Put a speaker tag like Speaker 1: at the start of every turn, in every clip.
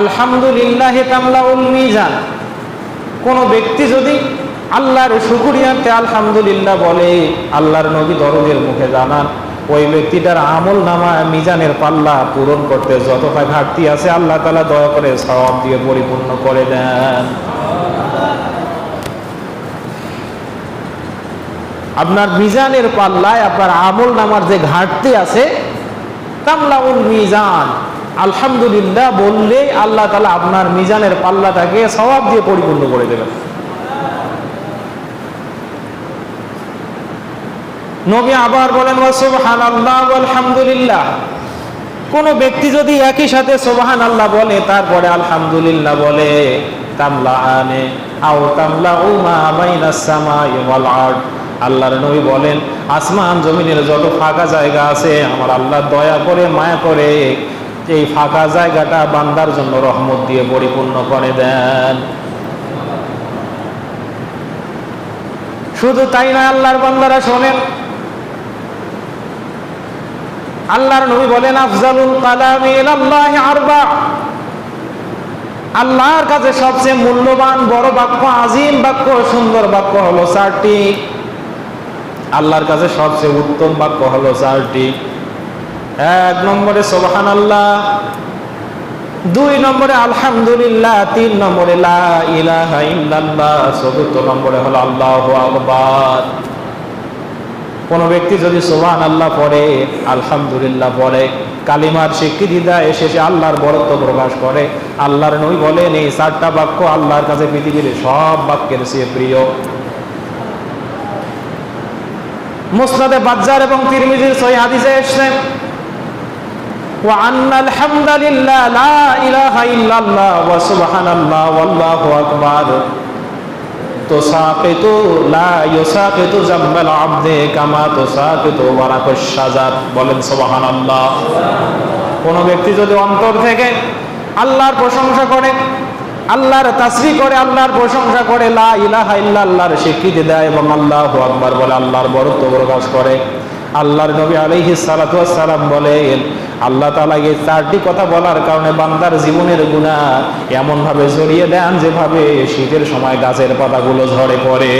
Speaker 1: আলহামদুলিল্লাহ তামলাউল মিজান। কোন ব্যক্তি যদি আল্লাহর শুকুরিয়াতে আলহামদুলিল্লাহ বলে, আল্লাহর নবী দরদের মুখে জানান, ওই ব্যক্তিটার আমল নামা মিজানের পাল্লা পূরণ করতে যতটা ঘাটতি আছে, আল্লাহ তালা দয়া করে সব দিয়ে পরিপূর্ণ করে দেন। আপনার মিজানের পাল্লায় আপনার আমল নামার যে ঘাটতি আছে, তামলাউল মিজান আলহামদুলিল্লাহ বললে আল্লাহ তালা আপনার মিজানের পাল্লাটাকে সবাব দিয়ে পরিপূর্ণ করে দেবেন। নবী আবার বলেন সুবহান আল্লাহ আলহামদুলিল্লাহ কোন ব্যক্তি যদি একই সাথে সোবাহান আল্লাহ বলে, তারপরে আলহামদুলিল্লাহ বলে তামলা আনে আও তামলা উমা বাইনাস সামাই ওয়াল আরদ। আল্লাহর নবী বলেন, আসমান জমিনের যত ফাঁকা জায়গা আছে, আমার আল্লাহ দয়া করে, মায়া করে এই ফাঁকা জায়গাটা বান্দার জন্য রহমত দিয়ে পরিপূর্ণ করে দেন। শুধু তাই না, আল্লাহর বান্দারা শোনেন, আল্লাহর নবী বলেন, আফজালুল কালামি ইলাল্লাহি আরবা। আল্লাহর কাছে সবচেয়ে মূল্যবান বড় বাক্য, আজিম বাক্য, সুন্দর বাক্য হলো চারটি। আল্লাহর কাছে সবচেয়ে উত্তম বাক্য হলো চারটি। এক নম্বরে সোবাহান আল্লাহ দুই নম্বরে আলহামদুলিল্লাহ, তিন নম্বরে চতুর্থ নম্বরে হলো আল্লাহু আকবার। কোন ব্যক্তি যদি সোহান আল্লাহ পড়ে, আলহামদুলিল্লাহ পড়ে, কালিমার স্বীকৃতি দেয় শেষে আল্লাহর বরত্ব প্রকাশ করে, আল্লাহর নই বলেন, এই চারটা বাক্য আল্লাহর কাছে পৃথিবীর সব বাক্যের চেয়ে প্রিয়। মুসনাদে বাজ্জার এবং তিরমিজির সহি হাদিসে এসেছেন وأن الحمد لله لا إله إلا الله وسبحان الله والله أكبر تساقط لا يساقط ذنب العبد كما تساقط ورق الشجر বলেন সুবহানাল্লাহ কোন ব্যক্তি যদি অন্তর থেকে আল্লাহর প্রশংসা করে আল্লাহর তাসবি করে আল্লাহর প্রশংসা করে লা ইলাহা ইল্লাল্লাহর স্বীকৃতি দেয় এবং আল্লাহু আকবার বলে আল্লাহর বরত্ব প্রকাশ করে আল্লাহর নবী সালাতু সালাম বলেন, আল্লাহ এই চারটি কথা বলার কারণে বান্দার জীবনের গুনাহ এমন ভাবে জড়িয়ে দেন যেভাবে শীতের সময় গাছের পাতাগুলো ঝরে পড়ে।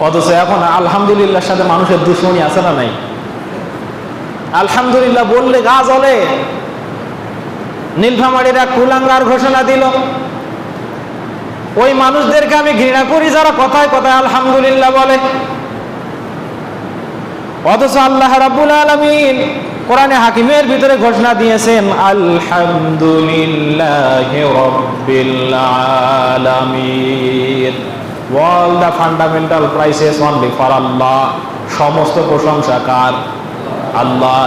Speaker 1: অথচ এখন আলহামদুলিল্লাহর সাথে মানুষের দুশ্মনী আছে না নাই? আলহামদুলিল্লাহ বললে গা জ্বলে। নীলফামারিরা কুলাঙ্গার ঘোষণা দিল। ওই মানুষদেরকে আমি ঘৃণা করি, যারা কথায় কথায় আলহামদুলিল্লাহ বলে। অথচ আল্লাহ রাব্বুল আলামিন কোরআনে হাকিমের ভিতরে ঘোষণা দিয়েছেন, আলহামদুলিল্লাহ আলামিন। All the fundamental praises only for আল্লাহ সমস্ত প্রশংসা কার? আল্লাহ।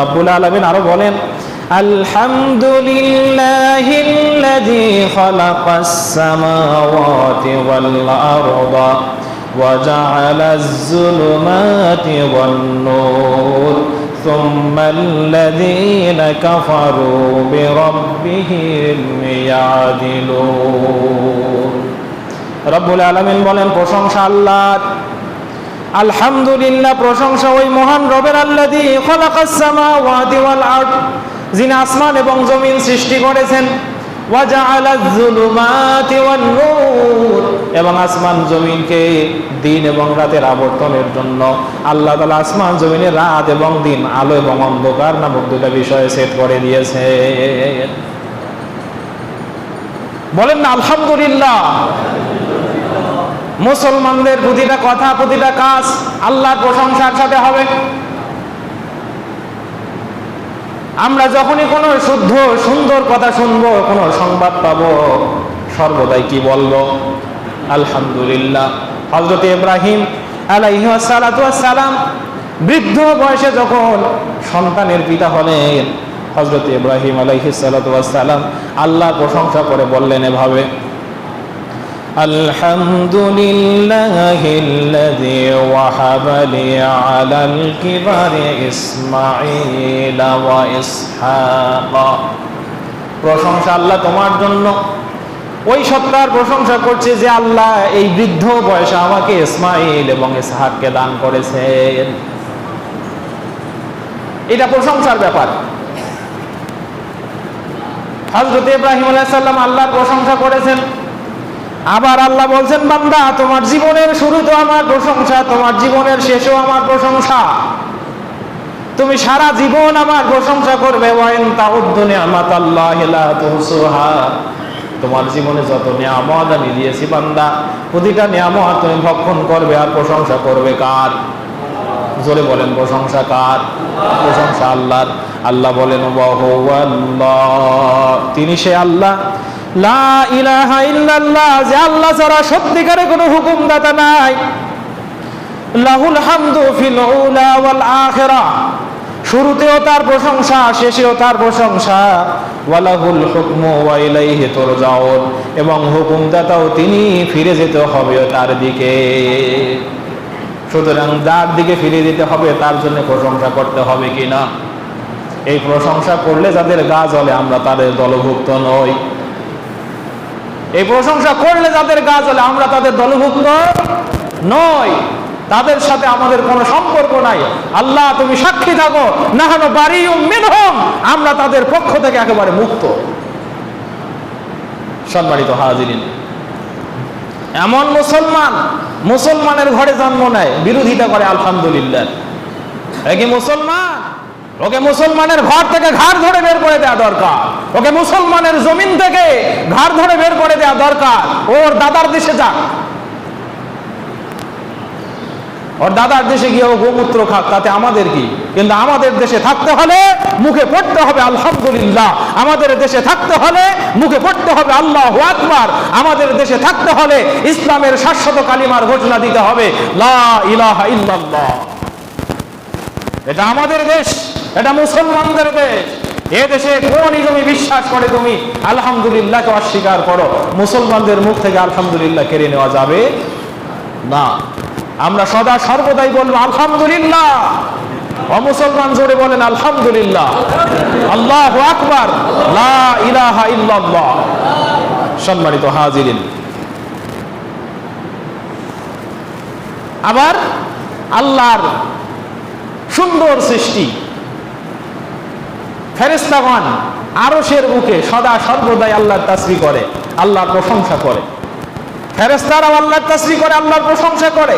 Speaker 1: রাব্বুল আলামিন আরও বলেন الحمد لله الذي خلق السماوات والأرض وجعل الظلمات والنور ثم الذين كفروا بربهم يعدلون رب العالمين বলেন প্রশংসা আল্লাহর আলহামদুলিল্লাহ প্রশংসা ওই মহান রবের আল্লাদি যিনি আসমান এবং জমিন সৃষ্টি করেছেন। এবং আসমান জমিনকে দিন এবং রাতের আবর্তনের জন্য আল্লাহ তালা আসমান, জমিনে রাত এবং দিন, আলো এবং অন্ধকার নামক দুটা বিষয়ে সেট করে দিয়েছে। বলেন না, আলহামদুলিল্লাহ। মুসলমানদের প্রতিটা কথা, প্রতিটা কাজ আল্লাহর প্রশংসার সাথে হবে। আমরা যখনই কোনো শুদ্ধ, সুন্দর কথা শুনব, কোনো সংবাদ পাবো, সর্বদাই কি বলব? আলহামদুলিল্লাহ। হজরত ইব্রাহিম সালাম বৃদ্ধ বয়সে যখন সন্তানের পিতা হলেন হজরত ইব্রাহিম আলাইহি সালাম আল্লাহ প্রশংসা করে বললেন এভাবে الحمد لله الذي وهب لي على الكبر إسماعيل وإسحاق প্রশংসা আল্লাহ তোমার জন্য ওই সত্তার প্রশংসা করছে যে আল্লাহ এই বৃদ্ধ বয়সে আমাকে ইসমাইল এবং ইসহাককে দান করেছেন এটা প্রশংসার ব্যাপার হজরত ইব্রাহিম আলাইসাল্লাম আল্লাহর প্রশংসা করেছেন আবার আল্লাহ বলছেন, বান্দা, তোমার জীবনের শুরু তো আমার প্রশংসা, তোমার জীবনের শেষও আমার প্রশংসা। তুমি সারা জীবন আমার প্রশংসা করবে তুহসুহা। তোমার জীবনে যত নিয়ামত আমি দিয়েছি, বান্দা, প্রতিটা নিয়ামত তুমি ভক্ষণ করবে আর প্রশংসা করবে কার? জোরে বলেন, প্রশংসা কার? প্রশংসা আল্লাহর। আল্লাহ বলেন আল্লাহ তিনি সে আল্লাহ লা ইলাহা ইল্লাল্লাহ, যে ছাড়া সত্যিকারে কোনো হুকুমদাতা নাই। লাহুল হামদু ফিল উলা ওয়াল শুরুতেও তার প্রশংসা, শেষেও তার প্রশংসা। ওয়ালাহুল হুকমু ওয়া ইলাইহি তুরজাউন, এবং হুকুমদাতাও তিনি ফিরে যেতে হবে তার দিকে। সুতরাং যার দিকে ফিরে দিতে হবে, তার জন্য প্রশংসা করতে হবে কিনা? এই প্রশংসা করলে যাদের গা জ্বলে, আমরা তাদের দলভুক্ত নই। এই প্রশংসা করলে যাদের গা জ্বলে, আমরা তাদের দলভুক্ত নই। তাদের সাথে আমাদের কোনো সম্পর্ক নাই। আল্লাহ, তুমি সাক্ষী থাকো। না হলো বাড়ি আমরা তাদের পক্ষ থেকে একেবারে মুক্ত। সম্মানিত হাজিরিন, এমন মুসলমান, মুসলমানের ঘরে জন্ম নেয়, বিরোধিতা করে, আলহামদুলিল্লাহ। মুসলমান? ওকে মুসলমানের ঘর থেকে ঘাড় ধরে বের করে দেওয়া দরকার। ওকে মুসলমানের জমিন থেকে ঘাড় ধরে বের করে দেওয়া দরকার। ওর দাদার দেশে যাক। ওর দাদার দেশে গিয়ে ও গোমূত্র খাক, তাতে আমাদের কি? কিন্তু আমাদের দেশে থাকতে হলে মুখে পড়তে হবে আলহামদুলিল্লাহ। আমাদের দেশে থাকতে হলে মুখে পড়তে হবে আল্লাহ আকবার। আমাদের দেশে থাকতে হলে ইসলামের শাশ্বত কালিমার ঘোষণা দিতে হবে। লা ইলাহা ইল্লাল্লাহ। এটা আমাদের দেশ। এটা মুসলমানদের দেশ। এ দেশে কোন তুমি বিশ্বাস করে তুমি, আলহামদুলিল্লাহকে অস্বীকার করো। মুসলমানদের মুখ থেকে আলহামদুলিল্লাহ কেড়ে নেওয়া যাবে না। আমরা সদা সর্বদাই বলব, আলহামদুলিল্লাহ। অমুসলমান জোরে বলেন, আলহামদুলিল্লাহ। আল্লাহ আকবার। ইলাহা ইল্লাল্লাহ। সম্মানিত হাজিরিন। আবার আল্লাহর সুন্দর সৃষ্টি। ফেরেস্তাগণ আরশের বুকে সদা সর্বদাই আল্লাহর তাসবি করে আল্লাহর প্রশংসা করে ফেরেস্তারাও আল্লাহর তাসবি করে আল্লাহর প্রশংসা করে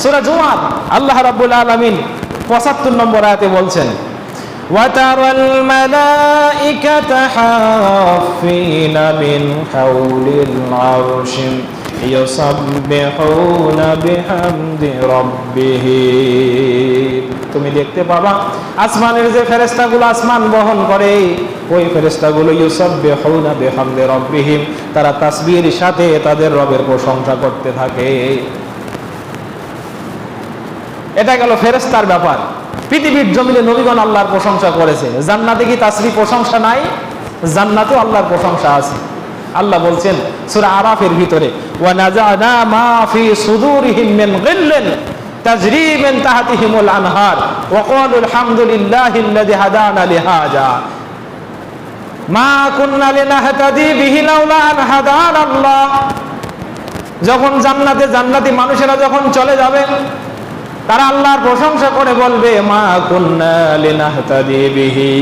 Speaker 1: সূরা জুমার আল্লাহ রাব্বুল আলামিন 75 নম্বর আয়াতে বলছেন وترى الملائكة حافين من حول العرش يسبحون بحمد ربهم তুমি দেখতে পাবা। আসমানের যে ফেরেশতাগুলো আসমান বহন করে, ওই ফেরেশতাগুলো ইউসাব্বিহুনা বিহামদি রাব্বিহিম। তারা তাসবিহের সাথে তাদের রবের প্রশংসা করতে থাকে। এটা গেল ফেরেস্তার ব্যাপার। পৃথিবীর জমিনে নবীগণ আল্লাহর প্রশংসা করেছে। জান্নাতে কি তাসবি প্রশংসা নাই? জান্নাতেও আল্লাহর প্রশংসা আছে। আল্লাহ বলছেন, সূরা আরাফের ভিতরে, ওয়া নাযানা মা ফি সুদুরিহিম মিন গিল্লিন। তাজরি মিন তাহতিহিমুল আনহার। ওয়া ক্বালু আলহামদুলিল্লাহি আল্লাযী হাদানা লিহাযা মা কুন্না লিনাহতাদি বিহি লাউলা আন হাদানা আল্লাহ। যখন জান্নাতে জান্নাতি মানুষেরা যখন চলে যাবে, তারা আল্লাহর প্রশংসা করে বলবে, মা কুন্না লিনাহতাদি বিহি।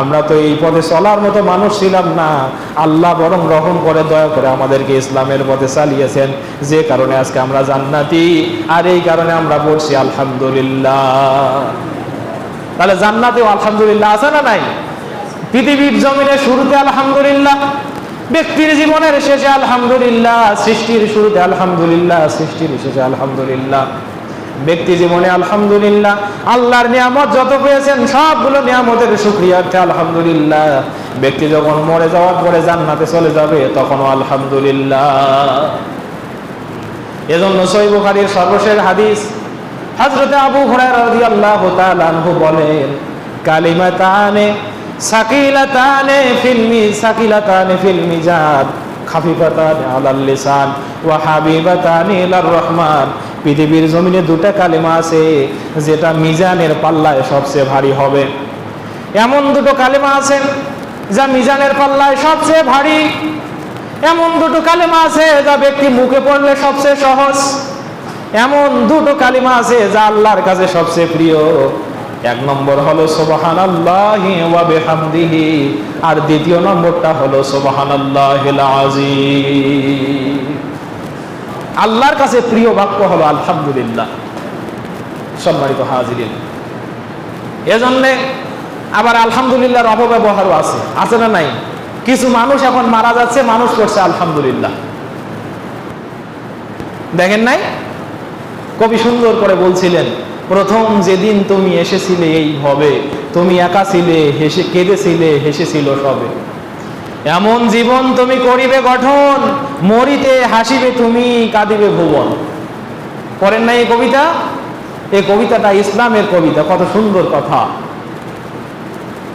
Speaker 1: আমরা তো এই পথে চলার মতো মানুষ ছিলাম না। আল্লাহ বরং রহম করে, দয়া করে আমাদেরকে ইসলামের পথে চালিয়েছেন। যে কারণে আজকে আমরা জান্নাতি, আর এই কারণে আমরা বলছি আলহামদুলিল্লাহ। তাহলে জান্নাতেও আলহামদুলিল্লাহ আছে না নাই? পৃথিবীর জমিনে শুরুতে আলহামদুলিল্লাহ, ব্যক্তির জীবনের শেষে আলহামদুলিল্লাহ, সৃষ্টির শুরুতে আলহামদুলিল্লাহ, সৃষ্টির শেষে আলহামদুলিল্লাহ। ব্যক্তি জীবনে আলহামদুলিল্লাহ, আল্লাহর নিয়ামত যত পেয়েছেন, সবগুলো নিয়ামতের সুক্রিয়ার্থে আলহামদুলিল্লাহ। ব্যক্তি যখন মরে যাওয়ার পরে জান্নাতে চলে যাবে, তখনও আলহামদুলিল্লাহ। এজন্য সই বুখারীর সর্বশেষ হাদিস, হযরতে আবু হুরায়রা রাদিয়াল্লাহু তাআলা আনহু বলেন, কালিমাতানে সাকিলাতানে ফিল মি, সাকিলাতানে ফিল মিজান খাফিফাতানে আলাল লিসান, ওয়া হাবিবাতানে ইলার রহমান পৃথিবীর জমিনে দুটা কালিমা আছে, যেটা মিজানের পাল্লায় সবচেয়ে ভারী হবে। এমন দুটো কালিমা আছেন যা মিজানের পাল্লায় সবচেয়ে ভারী। এমন দুটো কালেমা আছে যা ব্যক্তি মুখে পড়লে সবচেয়ে সহজ। এমন দুটো কালিমা আছে যা আল্লাহর কাছে সবচেয়ে প্রিয়। এক নম্বর হলো সোবাহান আল্লাহ আর দ্বিতীয় নম্বরটা হলো সোবাহান আল্লাহর কাছে প্রিয় বাক্য হলো আলহামদুলিল্লাহ। সম্মানিত হাজিরিন। এজন্যে আবার আলহামদুলিল্লাহর অপব্যবহারও আছে। আছে না নাই? কিছু মানুষ এখন মারা যাচ্ছে, মানুষ করছে আলহামদুলিল্লাহ। দেখেন নাই? কবি সুন্দর করে বলছিলেন, প্রথম যেদিন তুমি এসেছিলে এই ভবে তুমি একা ছিলে, হেসে কেঁদেছিলে, হেসেছিল সবে। এমন জীবন তুমি করিবে গঠন, মরিতে হাসিবে তুমি, কাঁদিবে ভুবন। করেন নাই এই কবিতা? এই কবিতাটা ইসলামের কবিতা, কত সুন্দর কথা।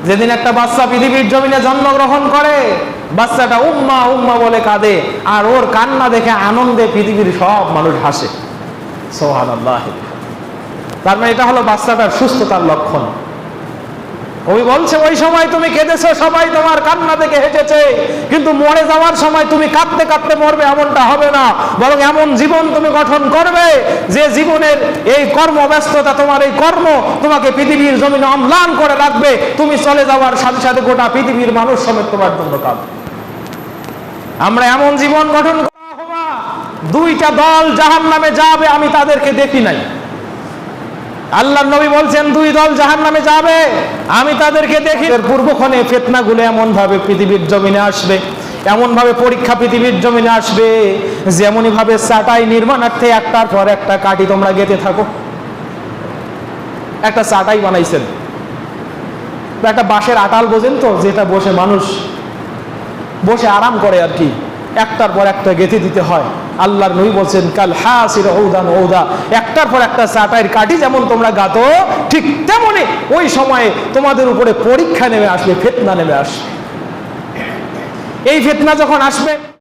Speaker 1: যেদিন একটা বাচ্চা পৃথিবীর জমিনে জন্মগ্রহণ করে, বাচ্চাটা উম্মা উম্মা বলে কাঁদে, আর ওর কান্না দেখে আনন্দে পৃথিবীর সব মানুষ হাসে। সোহান তার মানে এটা হলো বাচ্চাটার সুস্থতার লক্ষণ। কবি বলছে, ওই সময় তুমি কেঁদেছো, সবাই তোমার কান্না দেখে হেঁটেছে। কিন্তু মরে যাওয়ার সময় তুমি কাঁদতে কাঁদতে মরবে, এমনটা হবে না। বরং এমন জীবন তুমি গঠন করবে, যে জীবনের এই কর্মব্যস্ততা, তোমার এই কর্ম তোমাকে পৃথিবীর জমিনে অম্লান করে রাখবে। তুমি চলে যাওয়ার সাথে সাথে গোটা পৃথিবীর মানুষ সমেত তোমার জন্য কাঁদবে। আমরা এমন জীবন গঠন করা হবা দুইটা দল জাহান নামে যাবে, আমি তাদেরকে দেখি নাই। আল্লাহ নবী বলছেন, দুই দল জাহান নামে যাবে। আমি তাদেরকে দেখি পূর্বক্ষণে ফেতনাগুলো এমন ভাবে পৃথিবীর জমিনে আসবে এমন ভাবে পরীক্ষা পৃথিবীর জমিনে আসবে যেমনই ভাবে চাটাই নির্মাণার্থে একটার পর একটা কাটি তোমরা গেতে থাকো। একটা চাটাই বানাইছেন। একটা বাঁশের আটাল বোঝেন তো, যেটা বসে মানুষ বসে আরাম করে আর কি। একটার পর একটা গেঁথে দিতে হয়। আল্লাহর নবী বলছেন, কাল হাসির ঔদান ঔদা একটার পর একটা চাটাইয়ের কাঠি যেমন তোমরা গাতো ঠিক তেমনি ওই সময়ে তোমাদের উপরে পরীক্ষা নেমে আসবে, ফেতনা নেমে আসবে। এই ফেতনা যখন আসবে